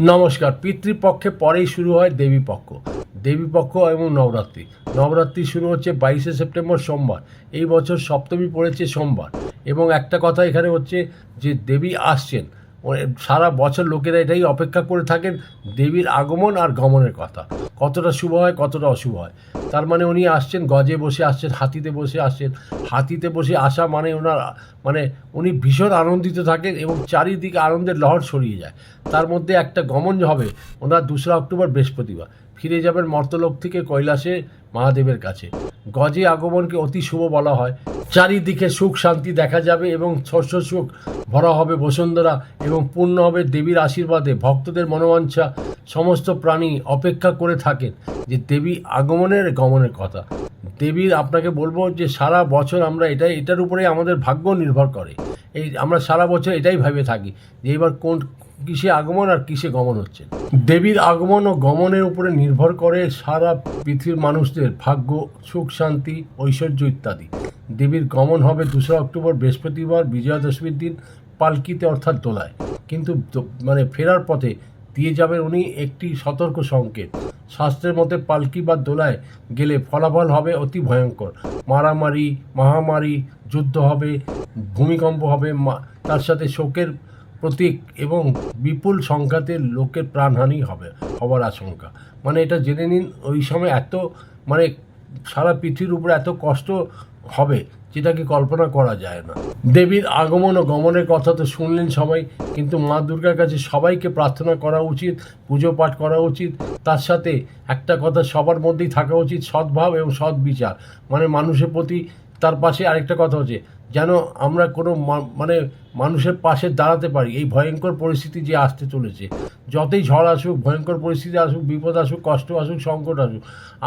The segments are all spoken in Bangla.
নমস্কার, পিতৃপক্ষে পরেই শুরু হয় দেবীপক্ষ। দেবীপক্ষ এবং নবরাত্রি। নবরাত্রি শুরু হচ্ছে বাইশে সেপ্টেম্বর সোমবার। এই বছর সপ্তমী পড়েছে সোমবার। এবং একটা কথা এখানে হচ্ছে যে, দেবী আসছেন। সারা বছর লোকেরা এটাই অপেক্ষা করে থাকেন দেবীর আগমন আর গমনের কথা। কতটা শুভ হয়, কতটা অশুভ হয়। তার মানে উনি আসছেন, গজে বসে আসছেন, হাতিতে বসে আসছেন। হাতিতে বসে আসা মানে ওনার মানে উনি ভীষণ আনন্দিত থাকেন এবং চারিদিকে আনন্দের লহর ছড়িয়ে যায়। তার মধ্যে একটা গমন হবে, ওনার দোসরা অক্টোবর বৃহস্পতিবার। ফিরে যাবেন মর্তলোক থেকে কৈলাসে মহাদেবের কাছে। গজে আগমনকে অতি শুভ বলা হয়। চারিদিকে সুখ শান্তি দেখা যাবে এবং শস্য সুখ ভরা হবে বসুন্ধরা এবং পূর্ণ হবে দেবীর আশীর্বাদে। ভক্তদের মনোবাঞ্ছা, সমস্ত প্রাণী অপেক্ষা করে থাকেন যে দেবী আগমনের গমনের কথা। দেবীর আপনাকে বলব যে সারা বছর আমরা এটাই, এটার উপরে আমাদের ভাগ্য নির্ভর করে। এই আমরা সারা বছর এটাই ভেবে থাকি যে এবার কোন কিসে আগমন আর কিসে গমন হচ্ছে। দেবীর আগমন ও গমনের উপরে নির্ভর করে সারা পৃথিবীর মানুষদের ভাগ্য, সুখ, শান্তি, ঐশ্বর্য ইত্যাদি। দেবীর গমন হবে দোসরা অক্টোবর, বৃহস্পতিবার বিজয়া দশমীর দিন, পালকিতে অর্থাৎ দোলায়। কিন্তু মানে ফেরার পথে দিয়ে যাবেন উনি একটি সতর্ক সংকেত। শাস্ত্রের মতে পালকি বা দোলায় গেলে ফলাফল হবে অতি ভয়ঙ্কর। মারামারি, মহামারী, যুদ্ধ হবে, ভূমিকম্প হবে তার সাথে শোকের প্রতীক এবং বিপুল সংখ্যাতে লোকের প্রাণহানি হবে হবার আশঙ্কা। মানে এটা জেনে নিন, ওই সময় এত মানে সারা পৃথিবীর উপরে এত কষ্ট হবে যেটাকে কল্পনা করা যায় না। দেবীর আগমন ও গমনের কথা তো শুনলেন সবাই, কিন্তু মা দুর্গার কাছে সবাইকে প্রার্থনা করা উচিত, পুজো পাঠ করা উচিত, তার সাথে একটা কথা সবার মধ্যেই থাকা উচিত, সদ্ভাব এবং সৎ বিচার মানে মানুষের প্রতি তার পাশে আরেকটা কথা হচ্ছে যেন আমরা কোনো মানে মানুষের পাশে দাঁড়াতে পারি। এই ভয়ঙ্কর পরিস্থিতি যে আসতে চলেছে। যতই ঝড় আসুক, ভয়ঙ্কর পরিস্থিতি আসুক, বিপদ আসুক, কষ্ট আসুক, সংকট আসুক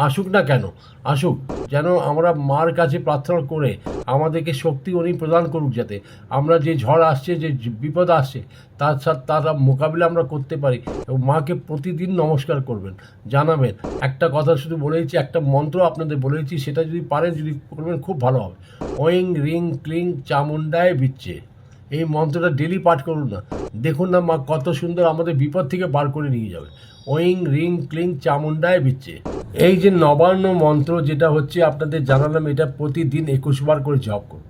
আসুক না কেন, আসুক। যেন আমরা মার কাছে প্রার্থনা করে আমাদেরকে শক্তি উনি প্রদান করুক যাতে। আমরা যে ঝড় আসছে, যে বিপদ আসছে, তার সাথে, তার মোকাবিলা আমরা করতে পারি এবং মাকে প্রতিদিন নমস্কার করবেন, জানাবেন। একটা কথা শুধু বলেছি একটা মন্ত্র আপনাদের বলেছি সেটা যদি পারেন, যদি করবেন, খুব ভালো হবে। ওয়িং রিং ক্লিং চামুন্ডায় বিচ্ছে। এই মন্ত্রটা ডেলি পাঠ করুন না। দেখুন না মা, কত সুন্দর আমাদের বিপদ থেকে বার করে নিয়ে যাবে। ওয়িং রিং ক্লিং চামুন্ডায় বিচ্ছে। এই যে নবান্ন মন্ত্র যেটা হচ্ছে, আপনাদের জানালাম, এটা প্রতিদিন একুশ বার করে জপ করুন।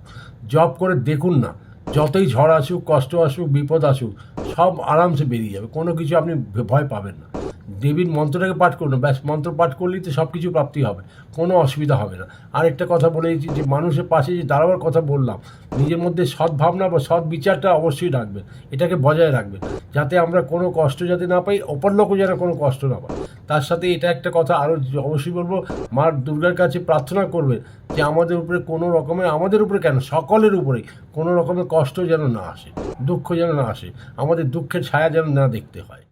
জপ করে দেখুন না, যতই ঝড় আসুক, কষ্ট আসুক, বিপদ আসুক, সব আরামসে বেরিয়ে যাবে। কোনো কিছু আপনি ভয় পাবেন না। দেবীর মন্ত্রটাকে পাঠ করুন, ব্যাস, মন্ত্র পাঠ করলেই তো সব কিছু প্রাপ্তি হবে, কোনো অসুবিধা হবে না। আরেকটা কথা বলেছি যে, মানুষের পাশে যে দাঁড়াবার কথা বললাম, নিজের মধ্যে সৎ ভাবনা বা সৎ বিচারটা অবশ্যই রাখবেন, এটাকে বজায় রাখবেন, যাতে আমরা কোনো কষ্ট যাতে না পাই অপর লোকও যেন কোনো কষ্ট না পায়। তার সাথে এটা একটা কথা আরও অবশ্যই বলব, মা দুর্গার কাছে প্রার্থনা করবেন যে, আমাদের উপরে কোনো রকমের আমাদের উপরে কেন, সকলের উপরে কোনো রকমের কষ্ট যেন না আসে, দুঃখ যেন না আসে, আমাদের দুঃখের ছায়া যেন না দেখতে হয়।